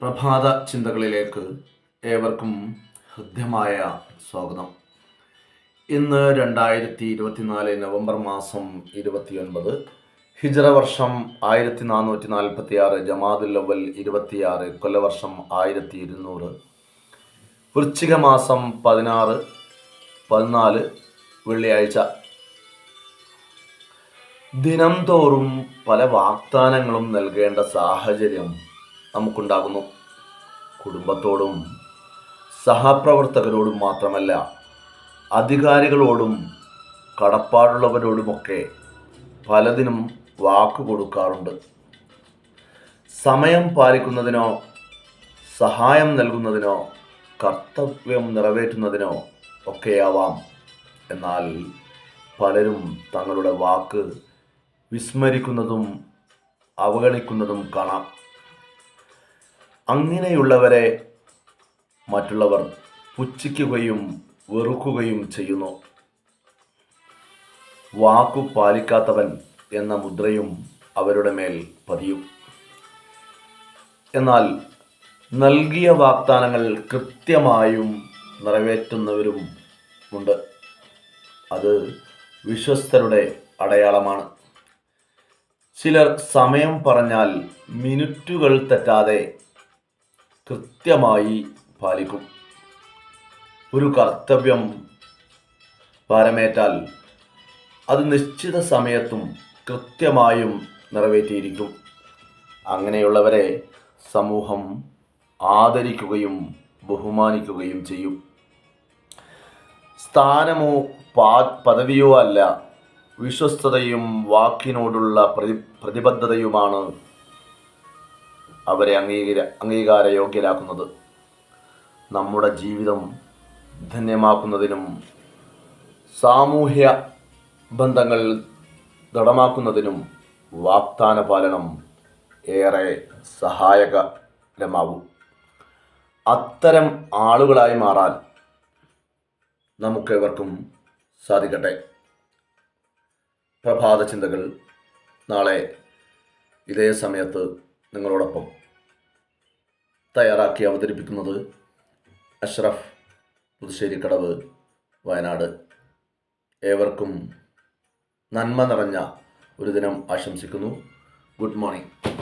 പ്രഭാത ചിന്തകളിലേക്ക് ഏവർക്കും ഹൃദ്യമായ സ്വാഗതം. ഇന്ന് രണ്ടായിരത്തി ഇരുപത്തിനാല് നവംബർ മാസം ഇരുപത്തിയൊൻപത് ഹിജറ വർഷം ആയിരത്തി നാനൂറ്റി നാൽപ്പത്തി ആറ് ജമാദുൽ അവൽ ഇരുപത്തിയാറ് കൊല്ലവർഷം ആയിരത്തി ഇരുന്നൂറ് വൃശ്ചിക മാസം പതിനാറ് പതിനാല് വെള്ളിയാഴ്ച. ദിനംതോറും പല വാഗ്ദാനങ്ങളും നൽകേണ്ട സാഹചര്യം നമുക്കുണ്ടാകുന്നു. കുടുംബത്തോടും സഹപ്രവർത്തകരോടും മാത്രമല്ല അധികാരികളോടും കടപ്പാടുള്ളവരോടുമൊക്കെ പലതിനും വാക്ക് കൊടുക്കാറുണ്ട്. സമയം പാലിക്കുന്നതിനോ സഹായം നൽകുന്നതിനോ കർത്തവ്യം നിറവേറ്റുന്നതിനോ ഒക്കെയാവാം. എന്നാൽ പലരും തങ്ങളുടെ വാക്ക് വിസ്മരിക്കുന്നതും അവഗണിക്കുന്നതും കാണാം. അങ്ങനെയുള്ളവരെ മറ്റുള്ളവർ പുച്ഛിക്കുകയും വെറുക്കുകയും ചെയ്യുന്നു. വാക്കു പാലിക്കാത്തവൻ എന്ന മുദ്രയും അവരുടെ മേൽ പതിയും. എന്നാൽ നൽകിയ വാഗ്ദാനങ്ങൾ കൃത്യമായും നിറവേറ്റുന്നവരും ഉണ്ട്. അത് വിശ്വസ്തരുടെ അടയാളമാണ്. ചിലർ സമയം പറഞ്ഞാൽ മിനിറ്റുകൾ തെറ്റാതെ കൃത്യമായി പാലിക്കും. ഒരു കർത്തവ്യം ഭാരമേറ്റാൽ അത് നിശ്ചിത സമയത്തും കൃത്യമായും നിറവേറ്റിയിരിക്കും. അങ്ങനെയുള്ളവരെ സമൂഹം ആദരിക്കുകയും ബഹുമാനിക്കുകയും ചെയ്യും. സ്ഥാനമോ പാ പദവിയോ അല്ല വിശ്വസ്തതയും വാക്കിനോടുള്ള പ്രതി പ്രതിബദ്ധതയുമാണ് അവരെ അംഗീകാര യോഗ്യരാക്കുന്നത് നമ്മുടെ ജീവിതം ധന്യമാക്കുന്നതിനും സാമൂഹ്യ ബന്ധങ്ങൾ ദൃഢമാക്കുന്നതിനും വാഗ്ദാന പാലനം ഏറെ സഹായകരമാവും. അത്തരം ആളുകളായി മാറാൻ നമുക്കേവർക്കും സാധിക്കട്ടെ. പ്രഭാത ചിന്തകൾ നാളെ ഇതേ സമയത്ത് നിങ്ങളോടൊപ്പം തയ്യാറാക്കി അവതരിപ്പിക്കുന്നത് അഷ്റഫ് പുതുശ്ശേരിക്കടവ് വയനാട്. ഏവർക്കും നന്മ നിറഞ്ഞ ഒരു ദിനം ആശംസിക്കുന്നു. Good morning.